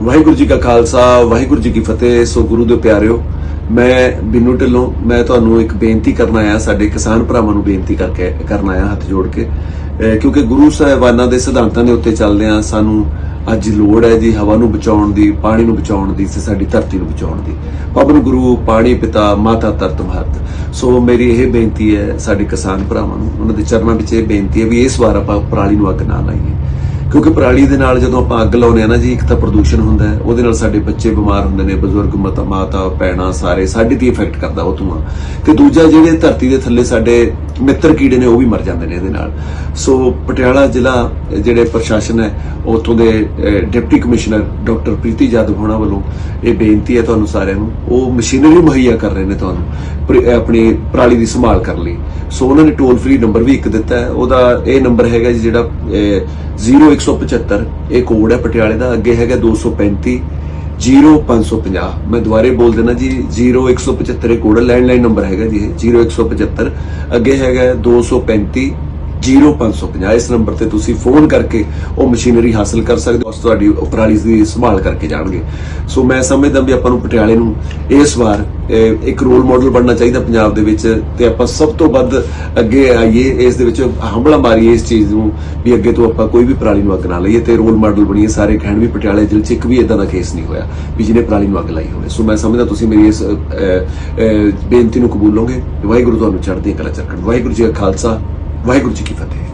ਵਾਹਿਗੁਰੂ ਜੀ ਕਾ ਖਾਲਸਾ, ਵਾਹਿਗੁਰੂ ਜੀ ਕੀ ਫਤਿਹ। ਸੋ ਗੁਰੂ ਦੇ ਪਿਆਰਿਓ, ਮੈਂ ਬਿੰਨੂ ਢਿੱਲੋਂ, ਮੈਂ ਤੁਹਾਨੂੰ ਇੱਕ ਬੇਨਤੀ ਕਰਨ ਆਇਆ, ਸਾਡੇ ਕਿਸਾਨ ਭਰਾਵਾਂ ਨੂੰ ਬੇਨਤੀ ਕਰਕੇ ਕਰਨ ਆਇਆ ਹੱਥ ਜੋੜ ਕੇ। ਕਿਉਂਕਿ ਗੁਰੂ ਸਾਹਿਬਾਨਾਂ ਦੇ ਸਿਧਾਂਤਾਂ ਦੇ ਉੱਤੇ ਚੱਲਦੇ ਆ, ਸਾਨੂੰ ਅੱਜ ਲੋੜ ਹੈ ਜੀ ਹਵਾ ਨੂੰ ਬਚਾਉਣ ਦੀ, ਪਾਣੀ ਨੂੰ ਬਚਾਉਣ ਦੀ ਤੇ ਸਾਡੀ ਧਰਤੀ ਨੂੰ ਬਚਾਉਣ ਦੀ। ਪਵਨ ਗੁਰੂ, ਪਾਣੀ ਪਿਤਾ, ਮਾਤਾ ਧਰਤ ਮਹਤ। ਸੋ ਮੇਰੀ ਇਹ ਬੇਨਤੀ ਹੈ ਸਾਡੇ ਕਿਸਾਨ ਭਰਾਵਾਂ ਨੂੰ, ਉਹਨਾਂ ਦੇ ਚਰਨਾਂ ਵਿੱਚ ਇਹ ਬੇਨਤੀ ਹੈ ਵੀ ਇਸ ਵਾਰ ਆਪਾਂ ਪਰਾਲੀ ਨੂੰ ਅੱਗ ਨਾ ਲਾਈਏ। ਕਿਉਂਕਿ ਪਰਾਲੀ ਦੇ ਨਾਲ ਜਦੋਂ ਆਪਾਂ ਅੱਗ ਲਾਉਂਦੇ ਆ ਨਾ ਜੀ, ਇੱਕ ਤਾਂ ਪ੍ਰਦੂਸ਼ਣ ਹੁੰਦਾ ਹੈ, ਉਹਦੇ ਨਾਲ ਸਾਡੇ ਬੱਚੇ ਬਿਮਾਰ ਹੁੰਦੇ ਨੇ, ਬਜ਼ੁਰਗ ਮਾਤਾ ਮਾਤਾ ਪੈਣਾ ਸਾਰੇ, ਸਾਡੇ ਤੇ ਇਫੈਕਟ ਕਰਦਾ ਉਹ ਧੂਆਂ। ਤੇ ਦੂਜਾ ਜਿਹੜੇ ਧਰਤੀ ਦੇ ਥੱਲੇ ਸਾਡੇ ਮਿੱਤਰ ਕੀੜੇ ਨੇ, ਉਹ ਵੀ ਮਰ ਜਾਂਦੇ ਨੇ ਇਹਦੇ ਨਾਲ। ਸੋ ਪਟਿਆਲਾ ਜ਼ਿਲ੍ਹਾ ਜਿਹੜੇ ਪ੍ਰਸ਼ਾਸਨ ਹੈ, ਉੱਥੋਂ ਦੇ deputy commissioner doctor Preeti Jadhav ਹੋਣਾ ਵੱਲੋਂ ਇਹ ਬੇਨਤੀ ਹੈ ਤੁਹਾਨੂੰ ਸਾਰਿਆਂ ਨੂੰ, ਉਹ ਮਸ਼ੀਨਰੀ ਮੁਹੱਈਆ ਕਰ ਰਹੇ ਨੇ ਤੁਹਾਨੂੰ ਆਪਣੀ ਪਰਾਲੀ ਦੀ ਸੰਭਾਲ ਕਰਨ ਲਈ। ਸੋ ਉਹਨਾਂ ਨੇ ਟੋਲ ਫ੍ਰੀ ਨੰਬਰ ਵੀ ਇੱਕ ਦਿੱਤਾ ਹੈ। ਉਹਦਾ ਇਹ ਨੰਬਰ ਹੈਗਾ ਜੀ ਜਿਹੜਾ ਅਹ, 0175 ਇਹ ਕੋਡ ਹੈ ਪਟਿਆਲੇ ਦਾ। ਅੱਗੇ ਹੈਗਾ 235 0550 ਮੈਂ ਦੁਬਾਰੇ ਬੋਲ ਦੇਣਾ ਜੀ 0175 ਇਹ ਕੋਡ ਹੈ ਲੈਂਡਲਾਈਨ ਨੰਬਰ ਹੈਗਾ ਜੀ ਇਹ 0175 ਅੱਗੇ ਹੈਗਾ 235 0550 ਇਸ ਨੰਬਰ ਤੇ ਤੁਸੀਂ ਫੋਨ ਕਰਕੇ ਉਹ ਮਸ਼ੀਨਰੀ ਹਾਸਲ ਕਰ ਸਕਦੇ ਹੋ। ਉਸ ਤੁਹਾਡੀ ਉਪਰਾਲੀ ਦੀ ਸੰਭਾਲ ਕਰਕੇ ਜਾਣਗੇ। ਸੋ ਮੈਂ ਸਮਝਦਾ ਵੀ ਆਪਾਂ ਨੂੰ ਪਟਿਆਲੇ ਨੂੰ ਇਸ ਵਾਰ ਇੱਕ ਰੋਲ ਮਾਡਲ ਬਣਨਾ ਚਾਹੀਦਾ ਪੰਜਾਬ ਦੇ ਵਿੱਚ ਤੇ ਆਪਾਂ ਸਭ ਤੋਂ ਵੱਧ ਅੱਗੇ ਆਈਏ, ਇਸ ਦੇ ਵਿੱਚ ਹੰਬਲਾ ਮਾਰੀਏ ਇਸ ਚੀਜ਼ ਨੂੰ ਵੀ ਅੱਗੇ ਤੋਂ ਆਪਾਂ ਕੋਈ ਵੀ ਪਰਾਲੀ ਨੂੰ ਅੱਗ ਨਾ ਲਈਏ ਤੇ ਰੋਲ ਮਾਡਲ ਬਣੀਏ। ਸਾਰੇ ਕਹਿਣ ਵੀ ਪਟਿਆਲੇ ਜ਼ਿਲ੍ਹੇ 'ਚ ਇੱਕ ਵੀ ਇਦਾਂ ਦਾ ਕੇਸ ਨਹੀਂ ਹੋਇਆ ਵੀ ਜਿਹਨੇ ਪਰਾਲੀ ਨੂੰ ਅੱਗ ਲਾਈ ਹੋਵੇ। ਸੋ ਮੈਂ ਸਮਝਦਾ ਤੁਸੀਂ ਮੇਰੀ ਇਸ ਬੇਨਤੀ ਨੂੰ ਕਬੂਲੋਗੇ ਵਾਹਿਗੁਰੂ ਤੁਹਾਨੂੰ ਚੜ੍ਹਦੀ ਕਲਾ ਚ ਵਾਹਿਗੁਰੂ ਜੀ ਕਾ ਖਾਲਸਾ। ਵਾਹਿਗੁਰੂ ਜੀ ਕੀ ਫਤਿਹ।